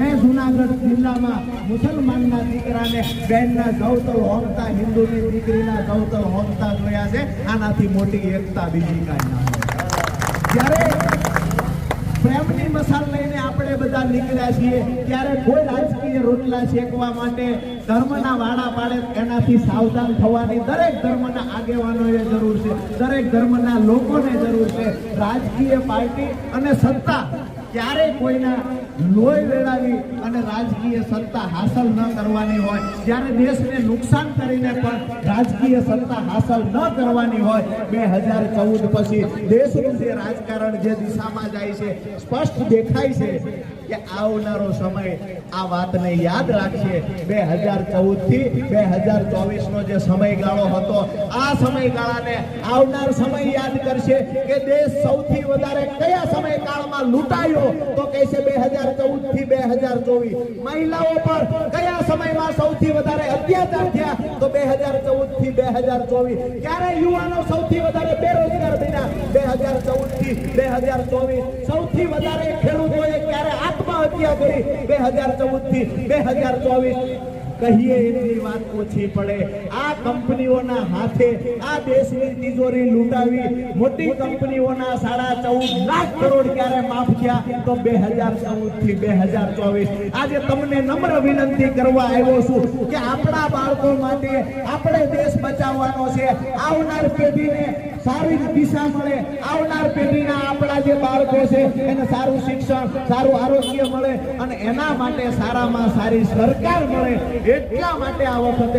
મેં જુનાગઢ જિલ્લામાં મુસલમાનના દીકરાને બહેનના ગૌતલ હોમતા, હિન્દુની દીકરીના ગૌતલ હોમતા જોયા છે. આનાથી મોટી એકતા બીજી કાંઈ ના જ્યારે પ્રેમની મસાલ લઈને આપણે બધા નીકળ્યા છીએ, ત્યારે કોઈ રાજકીય રોટલા શેકવા માટે ધર્મના વાડા પાડે, એનાથી સાવધાન થવાની દરેક ધર્મના આગેવાનોએ જરૂર છે. દરેક ધર્મના લોકોને જરૂર છે. રાજકીય પાર્ટી અને સત્તા ક્યારેય કોઈના લોહી વેળાવી અને રાજકીય સત્તા હાંસલ ન કરવાની હોય, જ્યારે દેશને નુકસાન કરીને પણ રાજકીય સત્તા હાંસલ ન કરવાની હોય, બે હજાર ચૌદ પછી દેશનું જે રાજકારણ જે દિશામાં જાય છે, સ્પષ્ટ દેખાય છે. કે આવનારો સમય આ વાતને યાદ રાખશે. બે હજાર ચૌદથી બે હજાર ચોવીસ નો જે સમયગાળો હતો, આ સમયગાળાને આવનાર સમય યાદ કરશે કે દેશ સૌથી વધારે કયા સમયકાળમાં લૂંટાયો? તો કહે છે બે હજાર ચૌદથી બે હજાર ચોવીસ. મહિલાઓ પર કયા સમયમાં સૌથી વધારે અત્યાચાર થયા? તો બે હજાર ચૌદથી બે હજાર ચોવીસ. ક્યારે યુવાનો સૌથી વધારે બેરોજગાર બન્યા? બે હજાર ચૌદથી બે હજાર ચોવીસ. સૌથી વધારે આત્મહત્યા કરી બે હજાર ચૌદથી બે હજાર ચોવીસ. કહીએ એની વાત ઓછી પડે. આ કંપનીઓના હાથે આ દેશની તિજોરી લૂંટાવી મોટી કંપનીઓના સાડા ચૌદ લાખ કરોડ ક્યારે માફ થયા તો બે હજાર ચૌદથી બે હજાર ચોવીસ. આજે તમને નમ્ર વિનંતી કરવા આવ્યો છું કે આપણા બાળકો માટે આપણે દેશ બચાવવાનો છે. આવનાર પેઢીને સારી દિશા મળે. આવનાર પેઢીના એને સારું શિક્ષણ, સારું આરોગ્ય મળે અને એના માટે સારામાં સારી સરકાર મળે, એટલા માટે આ વખતે